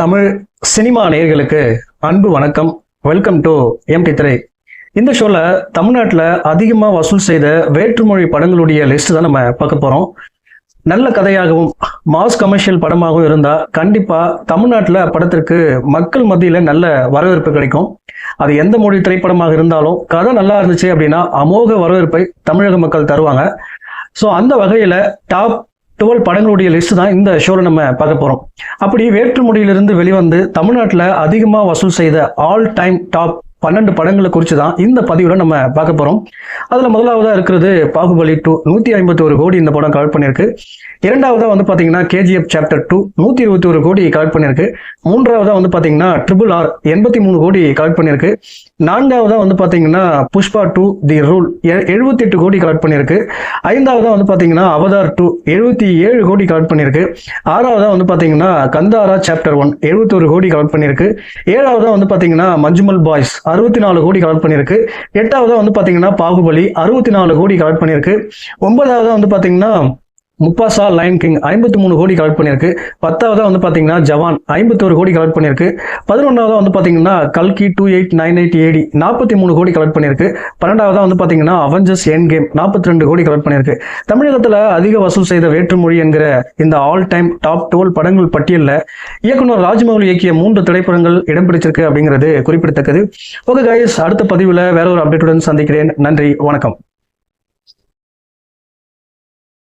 Tamil cinema நேயர்களுக்கு அன்பு வணக்கம். வெல்கம் டு எம்டி திரை இந்த ஷோவில் தமிழ்நாட்டில் அதிகமாக வசூல் செய்த வேற்றுமொழி படங்களுடைய லிஸ்ட் தான் நம்ம பார்க்க போகிறோம் நல்ல கதையாகவும் மாஸ் கமர்ஷியல் படமாகவும் இருந்தால் கண்டிப்பாக தமிழ்நாட்டில் படத்திற்கு மக்கள் மத்தியில் நல்ல வரவேற்பு கிடைக்கும். அது எந்த மொழி திரைப்படமாக இருந்தாலும் கதை நல்லா இருந்துச்சு அப்படின்னா அமோக வரவேற்பை தமிழக மக்கள் தருவாங்க. ஸோ அந்த வகையில் டாப் டுவெல் படங்களுடைய லிஸ்ட் தான் இந்த ஷோவில் நம்ம பார்க்க போகிறோம் அப்படி வேற்றுமொழியிலிருந்து வெளிவந்து தமிழ்நாட்டில் அதிகமாக வசூல் செய்த ஆல் டைம் டாப் பன்னெண்டு படங்களை குறித்து தான் இந்த பதிவில் நம்ம பார்க்க போகிறோம் அதில் முதலாவதாக இருக்கிறது பாகுபலி டூ நூற்றி ஐம்பத்தி ஒரு கோடி இந்த படம் கலெக்ட் பண்ணியிருக்கு. இரண்டாவதாக வந்து பார்த்தீங்கன்னா கேஜிஎஃப் சாப்டர் டூ நூற்றி இருபத்தி ஒரு கோடி கலெக்ட் பண்ணியிருக்கு. மூன்றாவதாக வந்து பார்த்தீங்கன்னா ட்ரிபிள் ஆர் எண்பத்தி மூணு கோடி கலெக்ட் பண்ணியிருக்கு. நான்காவதாக வந்து பார்த்தீங்கன்னா புஷ்பா டூ தி ரூல் எழுபத்தி எட்டு கோடி கலெக்ட் பண்ணியிருக்கு. ஐந்தாவதாக வந்து பார்த்தீங்கன்னா அவதார் டூ எழுபத்தி ஏழு கோடி கலெக்ட் பண்ணியிருக்கு. ஆறாவதாக வந்து பார்த்தீங்கன்னா கந்தாரா சாப்டர் ஒன் எழுபத்தொரு கோடி கலெக்ட் பண்ணியிருக்கு. ஏழாவதாக வந்து பார்த்தீங்கன்னா மஞ்சுமல் பாய்ஸ் அறுபத்தி நாலு கோடி கலெக்ட் பண்ணியிருக்கு. எட்டாவதாக வந்து பார்த்தீங்கன்னா பாகுபலி அறுபத்தி நாலு கோடி கலெக்ட் பண்ணியிருக்கு. ஒன்பதாவதாக வந்து பார்த்தீங்கன்னா முப்பாசா லைன் கிங் ஐம்பத்தி மூணு கோடி கலெக்ட் பண்ணியிருக்கு. பத்தாவதா வந்து பார்த்தீங்கன்னா ஜவான் ஐம்பத்தோரு கோடி கலெக்ட் பண்ணியிருக்கு. பதினொன்றாவதா வந்து பார்த்தீங்கன்னா கல்கி two eight nine eight AD நாற்பத்தி மூணு கோடி கலெக்ட் பண்ணியிருக்கு. பன்னெண்டாவதா வந்து பார்த்தீங்கன்னா அவெஞ்சர்ஸ் என் கேம் நாற்பத்தி ரெண்டு கோடி கலெக்ட் பண்ணியிருக்கு. தமிழகத்தில் அதிக வசூல் செய்த வேற்றுமொழி என்கிற இந்த ஆல் டைம் டாப் டுவெல் படங்கள் பட்டியலில் இயக்குனர் ராஜ்மௌலி இயக்கிய மூன்று திரைப்படங்கள் இடம் பிடிச்சிருக்கு அப்படிங்கிறது குறிப்பிடத்தக்கது. ஓகே கைஸ் அடுத்த பதிவில் வேற ஒரு அப்டேட்டுடன் சந்திக்கிறேன். நன்றி வணக்கம்.